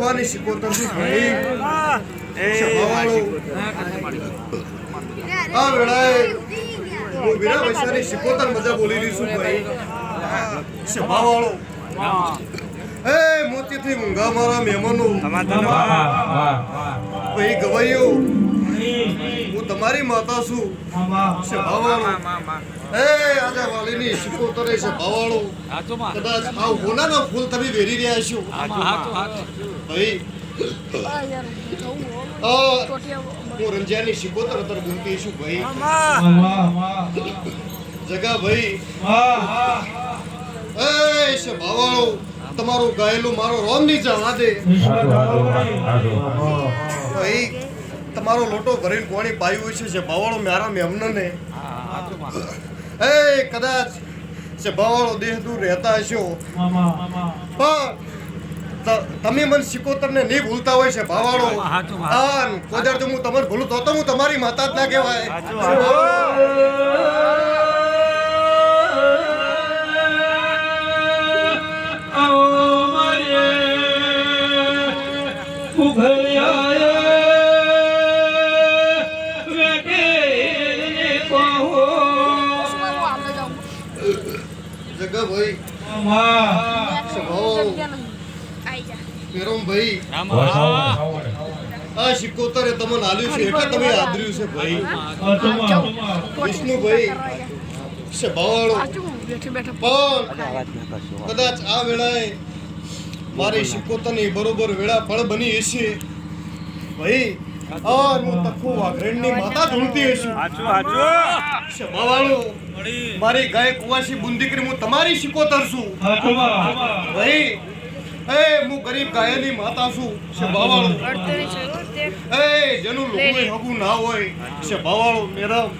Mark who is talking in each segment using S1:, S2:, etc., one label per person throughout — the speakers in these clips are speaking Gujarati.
S1: તો સિકોતર આ વેળાએ. હું વીરા વૈશ્વાની સિકોતર મજા બોલી રહી છું ભાઈ. શભાવાળો એ મોતીથી મૂંગા મારા મહેમાનો. ભાઈ ગવાયો હું તમારી માતા છું. શભાવાળો એ આજે વાલીની શીખોતરે શભાવાળો કદાચ આ હોનાના ફૂલ તમે વેરી રહ્યા છો. ભાઈ હું રંજ્યાની શિકોતર અત્યારે બોલતી છું ભાઈ. જગા ભાઈ. એ શભાવાળો તમારું ગાયેલું મારો રોમની જવા દે. ભાઈ તમારો લોટો ભરીને કોણી પાયું છે જે ભાવાળો મારા મેમને એ કદાચ છે ભાવાળો દેહ દૂર રહેતા હશો પણ ત- તમે મને શિકોતર ને નહીં ભૂલતા હોય છે ભાવાળો હા કોઈ તો હું તમને ભૂલું તો તો હું તમારી માતા જ ના કહેવાય જગા ભાઈ ભાવાળો મેરમ ભાઈ આ શિકોતરે તમને આલ્યું છે એટલે તમે આદર્યું છે ભાઈ. વિષ્ણુભાઈ પણ કદાચ આ વેળાએ મારી શિકોતરની બરોબર વેળા ફળ બની હશે. ભાઈ આ હું તખો વાઘરેણની માતા ધૂળતી હશું. મારી ગાય કુવાસી બુંદીકરી હું તમારી શિકોતર છું. ભાઈ એ હું ગરીબ ગાયની માતા છું છે બાવાળો. એ જેનું લોકોએ હગું ના હોય છે બાવાળો મેરમ.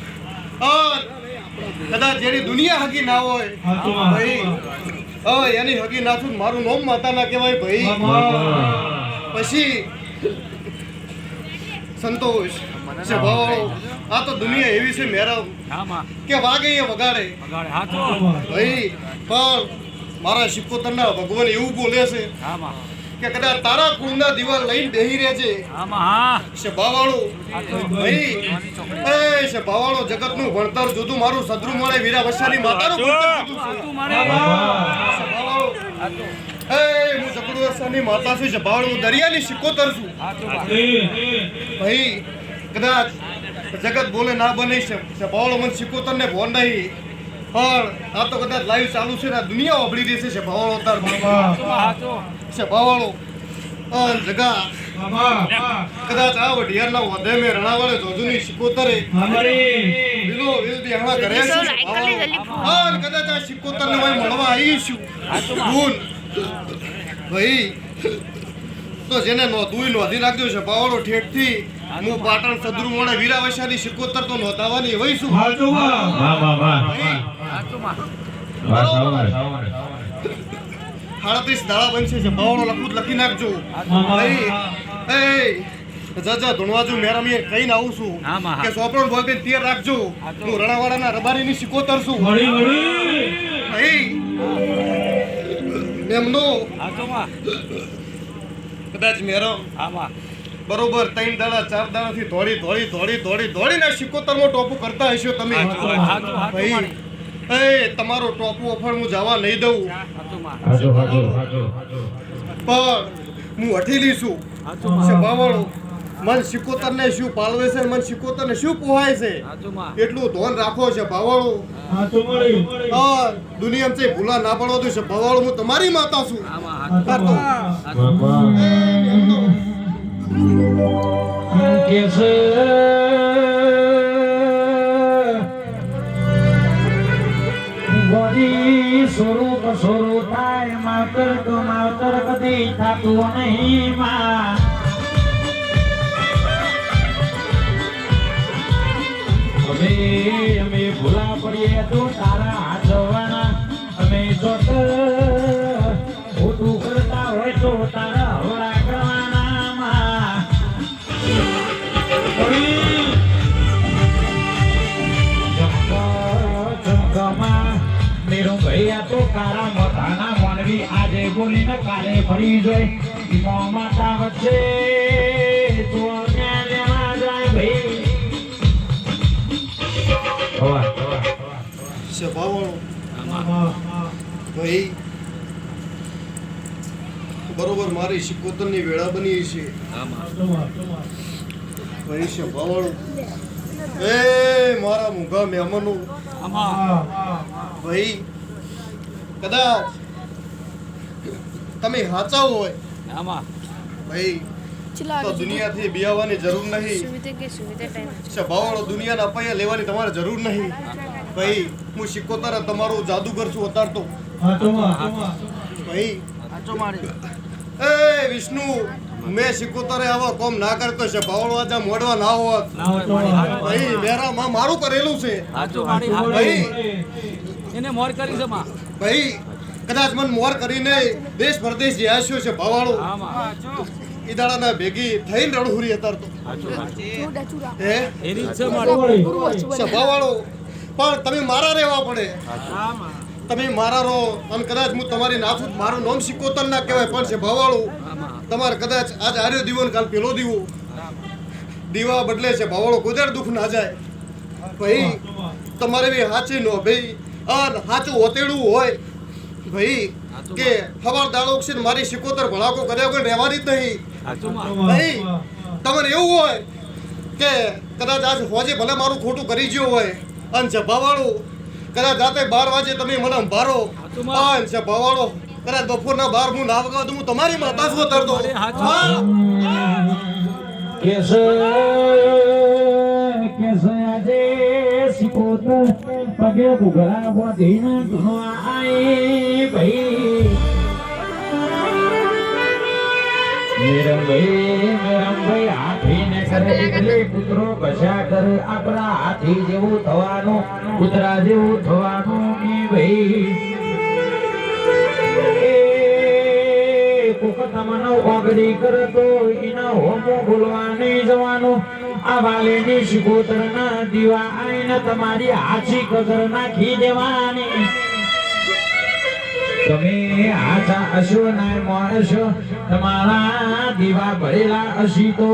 S1: આ કદાચ જેની દુનિયા હગી ના હોય. ભાઈ હા એની હગી ના છું મારું નોમ માતા ના કહેવાય ભાઈ. પછી સંતોષ. છે ભાવાળો આ તો દુનિયા એવી છે મેરમ કે વાગે એ વગાડે. ભાઈ પણ મારા શિકોતરના ભગવાન એવું બોલે છે કે કદાચ તારા કુળના દિવાલ લઈને બેહી રહે છે શભાવાળો ભાઈ એ શભાવાળો જગતનું ભણતર જુદું મારું સદરું મળે વીરા વસારી માતાનું એ હું જગડુ વસાની માતા છું શભાવાળો દરિયાની શિકોતર છું. ભાઈ કદાચ જગત બોલે ના બની છે ભાવળો મન શિકોતર ને ભોન નહીં. પણ આ તો કદાચ લાઈવ ચાલુ છે ને આ દુનિયા ઓબળી દેશે શભાવાળો તાર છે ભાવળો જગા. કદાચ આ વઢિયારના વધે મેં રણાવાળે જોજુની શિકોતરે વિલો વિલ બી ઘરે હા કદાચ આ શિકોતરને ભાઈ મળવા આવી છું. ગુણ. ભાઈ તો જેને નોંધવું નોંધી રાખ્યું છે પાવડો ઠેઠથી. હું પાટણ સદરુ મોડે વીરાવશાની શિકોતર તો નોતાવાની હોય શું? સાડત્રીસ દાડા બનશે છે પાવડો લખું લખી નાખજો. એ જજા ધુણવાજુ મેરમીએ કહીને આવું છું. કે સોપરણ બોલ બે તીર રાખજો. હું રણાવાડાના રબારીની શિકોતર છું. ભાઈ એમનો કદાચ મેરમ બરોબર ત્રણ દાડા ચાર દાડાથી ધોળી ધોળી ધોળી દોડી સિકોતર નો ટોપુ કરતા હશો તમે ભાઈ એ તમારો ટોપુ ઓફર હું જવા નહીં દઉં પણ હું હઠી લઈશું સંભાવણું મન સિકોતર ને શું પાલવે છે મન સિકોતર ને શું પોહાય છે એટલું ધોન રાખો છે ભાવાળો આ દુનિયામાં છે ભૂલા ના પડવા દઉં છે ભાવાળો હું તમારી માતા છું એ, એમનો
S2: સ્વરૂપ સ્વરૂપ થાય માત્ર તો માવતર કદી થતું નહીં માં અમે ભૂલા પડીએ તો તારા હાથ અમે જોત ખોટું કરતા હોય તો તારા ચમકમાં મોટાના માનવી આજે બોલીને કાલે ફરી જોઈ. ઈમો માતા વચ્ચે ચોર્યા લેવા જાય ભાઈ. હવા.
S1: છે ભાઈ બરોબર મારી સિકોતરની વેળા બની છે. ભાઈ છે એ મારા મૂંગા મહેમાનો. ભાઈ કદાચ તમે સાચા હોય. ભાઈ તો દુનિયાથી બિયાવાની જરૂર નહીં.
S3: સુવિધા કે સુવિધા ટાઈમ
S1: છે ભાવાળો દુનિયાના પૈયા લેવાની તમારે જરૂર નહીં. ભાઈ હું તમારું જાદુગર છું અતારતો ભાઈ એ વિષ્ણુ મેં શિકોતરે આવા કોમ ના કરતો છે. ભાવળો આજે મોડવા ના હોત. ભાઈ મેરા માં મારું કરેલું છે. ભાઈ
S4: એને મોર કરી છે માં.
S1: ભાઈ, કદાચ મન મોર કરીને દેશ પરદેશ જે આશ્યો છે ભાવાળો
S4: આમાં
S1: ઈદાડાના ભેગી થઈને રણહુરી
S4: હતા
S1: તો. ભાવાળો પણ તમે મારા રહેવા પડે. તમે મારા રહો. અને કદાચ હું તમારી નાથું મારું નામ સિકોતર ના કહેવાય, પણ છે ભાવાળું તમારે કદાચ આજ આર્યો દીવો ને કાલ પેલો દીવો. દીવા બદલે છે ભવાળો કુદર દુઃખ ના જાય. ભાઈ, તમારે બી સાચી નો, ભાઈ. અન હાચું હોતેડું હોય. ભાઈ કે હવાર દાડો છે મારી સિકોતર ભડાકો કર્યા કોઈ રહેવાની જ નહીં. ભાઈ તમને એવું હોય કે કદાચ આજ હોજે ભલે મારું ખોટું કરી ગયું હોય. અને જભાવાળું કદાચ રાતે બાર વાગે તમે મને અંભારો. અને જભાવાળો કદાચ બપોરના બાર હું ના વગાવ તો હું તમારી માતા છું તરતો.
S2: કેસ કેસ આજે સિકોતર પગે ઘુઘરા આઈ ભાઈ. આપણા હાથી જેવું થવાનું, કૂતરા જેવું થવાનું ને ભાઈ. કોક તમને ઓગળી કરે તો એના હોમો બોલવા નહીં જવાનું. વાલેની શિકોતરના દીવા આઈને તમારી આછી કદર નાખી દેવાની. તમે આછા હશો ના માણસો તમારા દીવા ભરેલા હશી તો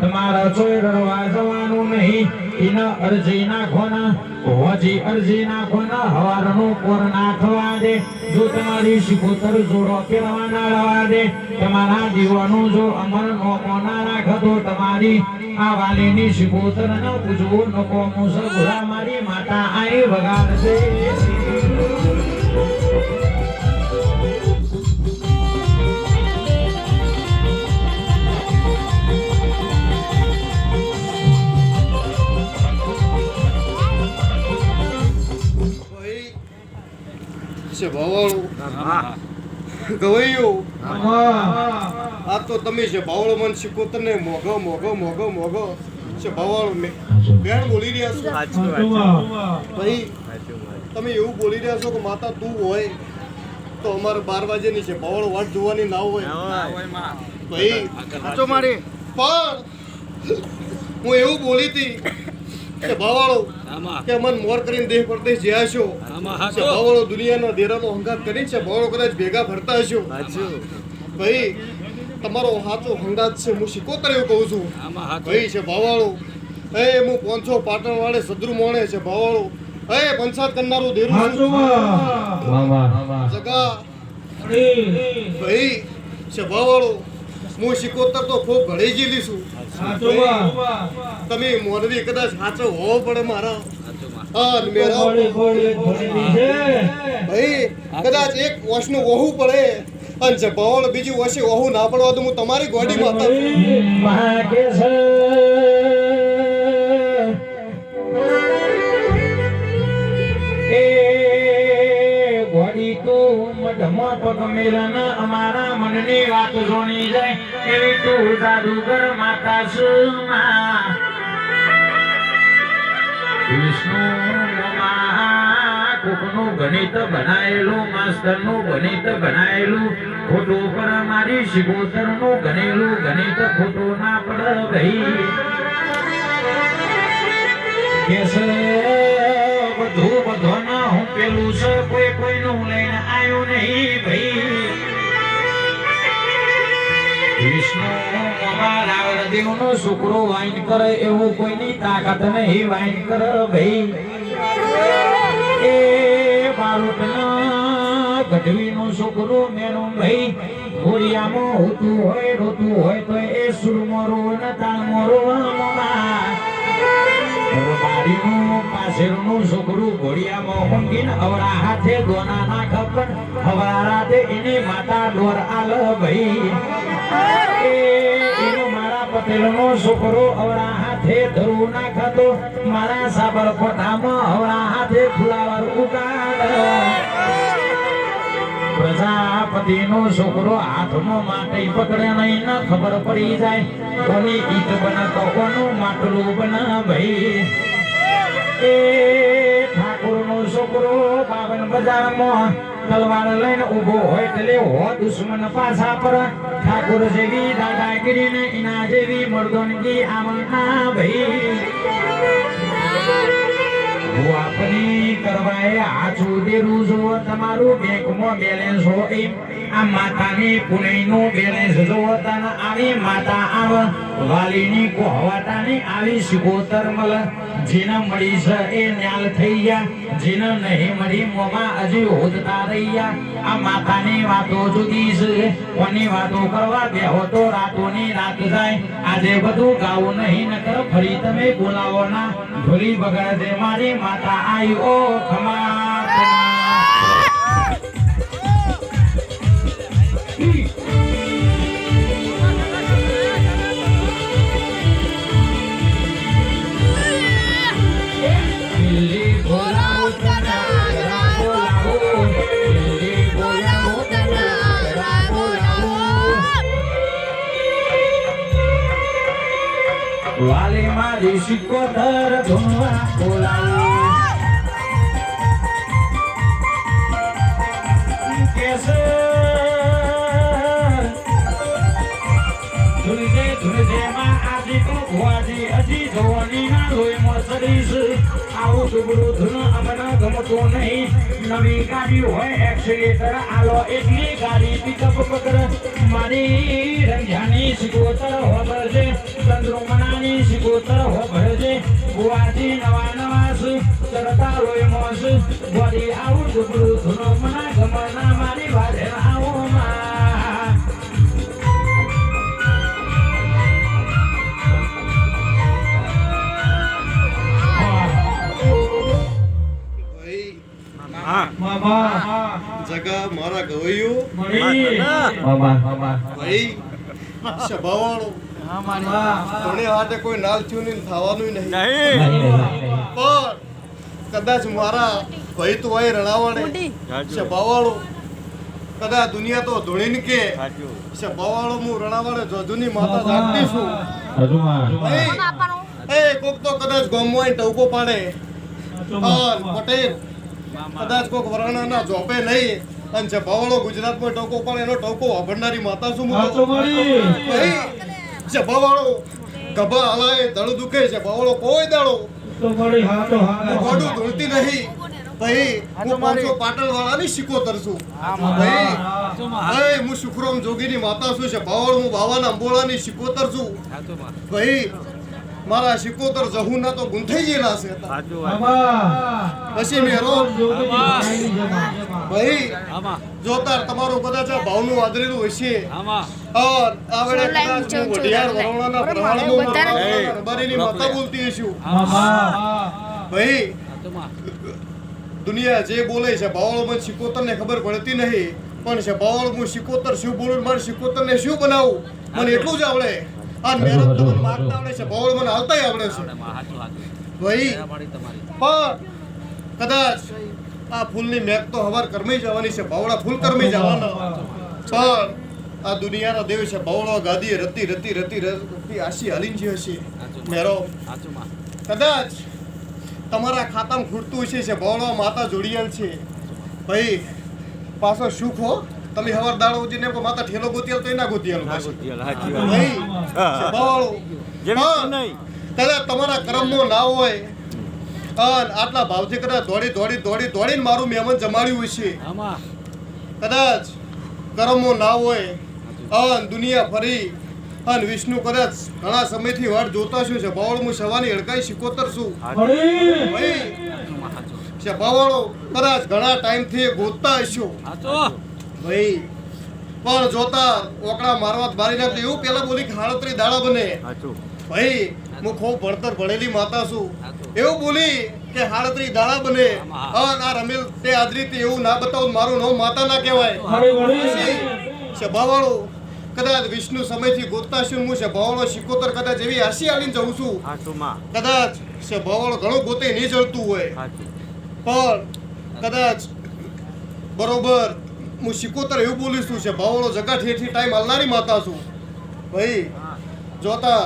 S2: તમારા ચોય રડવા જવાનું નહીં. એના અરજી નાખવાના હોજી અરજી નાખવાના હવારનું કોર નાખવા દે. જો તમારી શિકોતર જોડો ના લવા દે. તમારા દીવાનું જો અમર નો ના રાખો તો તમારી આ વાલીની શિકોતર ન પૂજવું નકો મુસર ભૂરા મારી માતા આઈ વગાડશે
S1: ભાઈ છે ભાવાળું ગવૈયો આ તો તમે છે ભાવળો મન શીખો તને મોઘો મોઘો મોઘો મોઘો. છે ભાવાળો મેં બેન બોલી રહ્યા છો? ભાઈ તમે એવું બોલી રહ્યા છો કે માતા તું હોય તો અમારે બાર વાગ્યાની છે. ભાવળો વાટ જોવાની ના હોય. ભાઈ
S4: સાચો મારી.
S1: પણ હું એવું બોલી હતી કે ભાવાળો કે મન મોર કરીને દેહ પરદેશ જ્યાં છો ભાવાળો દુનિયાનો દેરાનો હંગાત કરી છે. ભાવાળો કદાચ ભેગા ફરતા હશો. ભાઈ તમારો સાચો હંગાત છે હું શિકોતર એવું કહું છું. ભાઈ છે ભાવાળો. એ હું પોંચો પાટણ વાળે સદરુ મોણે છે ભાવાળો. એ પંચાત કરનારું દેરું છું. જગા. ભાઈ છે ભાવાળો. હું શિકોતર તો ખૂબ ઘણી ગયેલી છું. તમે મોરવી કદાચ સાચો હોવો પડે મારા.
S4: સાચો માં
S1: હા અને મેરા ભાઈ કદાચ એક વર્ષનું વહુ પડે. અને જે ભાવળ બીજું હશે ઓહુ ના પડવા તો હું તમારી ગોડી માતા.
S2: અમારા મનની વાત જોણી જાય. એવી તું જાદુગર માતા સુમા. વિષ્ણુ મમા કોકનું ગણિત બનાયેલું, માસ્તરનું ગણિત બનાયેલું, ખોટું પર મારી શિગોતરનું ગણેલું, ગણિત ખોટું ના પડ ભાઈ કેસે બધું બધોના હું પેલું છે, કોઈ કોઈનું લઈને આવ્યું નહીં ભાઈ. વિષ્ણુ મોમાં રાવણદેવનો છોકરો વાઈન કરે, એવું કોઈની તાકાત નહીં વાઈન કરે ભાઈ. એની માતા ડોર આલ ભાઈ. એનો મારા પટેલનો છોકરો અવળા હાથે ધરું ના ખાતો, મારા સાબરકોટામાં અવળા હાથે પ્રજાપતિનો છોકરો હાથમાં માટે પકડે નહીં, ન ખબર પડી જાય. કોની ઈટ બના તો કોનું માટલું બને ભાઈ એ ઠાકોરનો છોકરો બાવન બજારમાં તલવાર લઈને ઊભો હોય એટલે હો દુશ્મન પાછા પર. ઠાકોર જેવી દાદાગીરી ને એના જેવી મર્દનગી આમના ભાઈ. હું કરવાએ કરવાય આછું દેરું જો તમારું બેંકમાં બેલેન્સ હોય આ માતાની પુણ્યનું બેલેન્સ જો તને આવી માતા આવ, વાલીની કોહવાતાની આવી સિકોતર મલ. જેને મળી છે એ ન્યાલ થઈ ગયા. જેને નહીં મળી મોમાં હજી હોદતા રહ્યા. આ માતાની વાતો જુદી છે. કોની વાતો કરવા બેહો તો રાતોની રાત જાય. આજે બધું ગાવું નહીં, નકર ફરી તમે બોલાવો ના. ભૂલી બગડે મારી માતા આઈ ઓ ખમા. આવું ડુબડું ધૂન અમને નહીં. નવી ગાડી હોય એક્સિલેટર, આલો એટલી ગાડી પિકઅપ પકડ મારી રંજાની સિકોતર હોબળજે ચંદ્રમણાની સિકોતર હોબળજે ભુવાજી નવા નવા સુ ચડતા લોહી મોસ બોડી આવું ડુબડું ધૂન મના ગમના મારી વાજે આવો માં.
S1: ભાઈ
S2: મામા
S1: જગા મારા ગવૈયું. ભાઈ સભાવાળો. કોને હાથે કોઈ નાલ થયું નહીં. થવાનું નહીં પણ કદાચ મારા ભાઈ તો હોય રણાવાડે સભાવાળો કદાચ દુનિયા તો ધોળીને કે સભાવાળો હું રણાવાડે જોજુની માતા જાગતી છું. એ કોક તો કદાચ ગોમો ટવકો પાડે. અન પટેલ. કદાચ કોક વરાણાના જોપે નહીં અને જે ભવાળો ગુજરાતમાં ટોકો પાડે એનો ટોકો વાપરનારી માતા શું જે ભવાળો ગભા હલાય દળ દુખે છે ભવાળો કોઈ દાડો.
S2: તો વળી
S1: હા તો
S2: હા.
S1: ગોડું ધૂળતી નહીં. ભાઈ હું પાંચસો પાટણ વાળાની શિકોતર છું. ભાઈ ભાઈ હું સુખરામ જોગીની માતા છું છે ભવાળ હું બાવાના અંબોળાની શિકોતર છું. ભાઈ મારા શિકોતર જહુના તો ગુંથાઈ ગયેલા છે પછી મેરો ભાઈ જોતાર તમારું કદાચ આ ભાવનું વાદરેલું હશે. દુનિયા જે બોલે છે બાવળ મને શિકોતર ને ખબર પડતી નહીં પણ છે બાવળ હું શિકોતર શું બોલું મારે શિકોતર ને શું બનાવું? મને એટલું જ આવડે. આ મેરમ તો માગતા આવડે છે. બાવળ મને હાલતાય આવડે છે. ભાઈ
S4: તમારી.
S1: પણ કદાચ આ ફૂલની મેઘ તો હવાર કરમી જવાની છે બાવળા ફૂલ કરમી જવાના. પણ આ દુનિયાનો દેવ છે બાવળો ગાદી રતી રતી રતી રતી આશી હાલીન જે હશે. મેરો કદાચ તમારા ખાતામાં ખૂટતું છે બાવળો માતા જોડિયેલ છે. ભાઈ પાછો સુખ હો. તમે હવાર દાળ ઉજીને એમ માતા ઠેલો ગોતિયાલ તો એના ગોતિયાલ. ભાઈ પણ કદાચ તમારા કર્મમાં ના હોય. અન આટલા ભાવથી કદાચ દોડી દોડી દોડી દોડીને મારું મહેમાન જમાડ્યું હશે કદાચ કર્મો ના હોય અન દુનિયા ફરી અન વિષ્ણુ કદાચ ઘણા સમયથી વાટ જોતા શું છે? બાવળ હું સવાની હડકાઈ શીખોતર છું. ભાઈ છે બાવળો કદાચ ઘણા ટાઈમથી ગોતતા હશો. ભાઈ પણ જોતા ઓકડા મારવા મારી નાખતો એવું પેલા બોલી ખાળતરી દાડા બને. ભાઈ હું ખૂબ ભણતર ભણેલી માતા છું. એવું બોલી કે હાડત્રી દાડા બને. અન આ રમેલ તે આદરી એવું ના બતાવું મારું નામ માતા ના કહેવાય.
S2: વળી? વળી
S1: સભાવાળો કદાચ વિષ્ણુ સમયથી ગોતતા છું હું સભાવાળો શિકોતર કદાચ એવી હાસી આવીને જઉં છું. કદાચ સભાવાળો ઘણો ગોતે નહીં જળતું હોય. પણ કદાચ બરોબર હું શિકોતર એવું બોલીશ છું છે. ભાવળો જગા ઠેઠી ટાઈમ હાલનારી માતા છું. ભાઈ, જોતા